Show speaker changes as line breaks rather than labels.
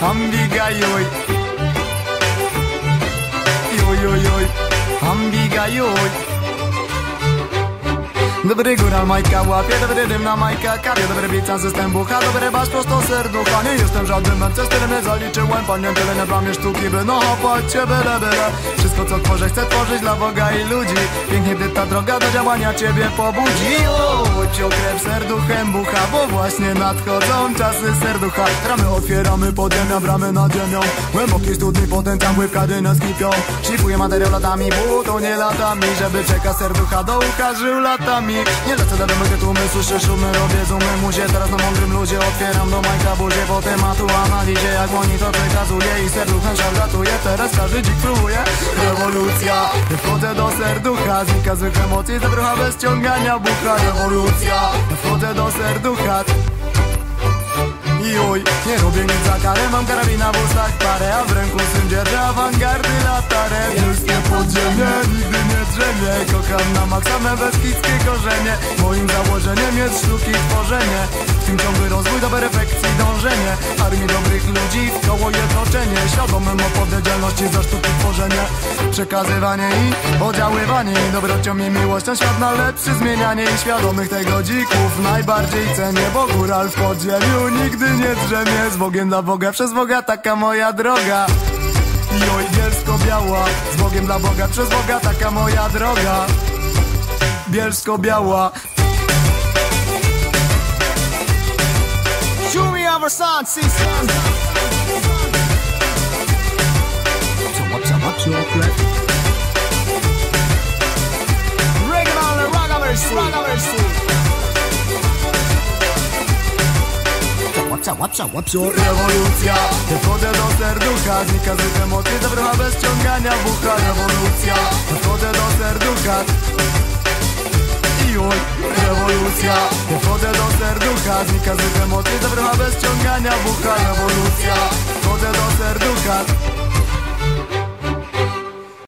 Ambigayoy Yoyoyoy Ambigayoy Dobry góral Majka łapie, dobry dym na Majka kapie Dobry bica system bucha, dobry bas prosto serducha. Nie jestem żadnym tyle nie zaliczyłem Panie tyle nie bramie sztuki, by no hopać cię byle byle. Wszystko co tworzę chcę tworzyć dla Boga i ludzi. Pięknie gdy ta droga do działania ciebie pobudzi. O, cię krew serduchem bucha, bo właśnie nadchodzą czasy serducha. Ramy otwieramy podziemia, bramy nad ziemią. Głęboki studni, potem tam łybkady nas kipią. Szlifuję materiał latami, bo to nie latami Żeby czeka serducha do ucha, żył latami nie lecę do domu, tłumy, słyszę szumy Robię zoomy, muzie, teraz na mądrym ludzie Otwieram do majka buzię, po tematu analizie Jak monitor przekazuje i serduchem szarlatuje Teraz każdy dzik próbuje. Rewolucja, wchodzę do serducha Znika emocji, zabrucha bez ciągania bucha. Rewolucja, wchodzę do serducha. Juj, nie robię nic za karę Mam karabina w ustach parę A w ręku syn dzierżę awangardy latarę Wielskie podziemie, nigdy nie drzemie Na maksa me korzenie Moim założeniem jest sztuki tworzenie. W tym ciągły rozwój do perfekcji dążenie. Armii dobrych ludzi w koło i otoczenie Świadomym odpowiedzialności za sztuki tworzenie. Przekazywanie i oddziaływanie I dobrocią i miłością świat na lepszy zmienianie I świadomych tego dzików najbardziej cenię Bo góral w podziemiu nigdy nie drzemie. Z Bogiem dla Boga, przez Boga taka moja droga Joj, bielsko-biała. Z Bogiem dla Boga, przez Boga taka moja droga. Bielsko-biała.
Show me our son, see
Łapca, łapca, łapca Rewolucja, wchodzę do serducha Znika z emocji, zabrywa bez ciągania bucha. Rewolucja, wchodzę do serducha. Juj, rewolucja. Wchodzę do serducha Znika z emocji, zabrywa bez ciągania bucha. Rewolucja, wchodzę do serducha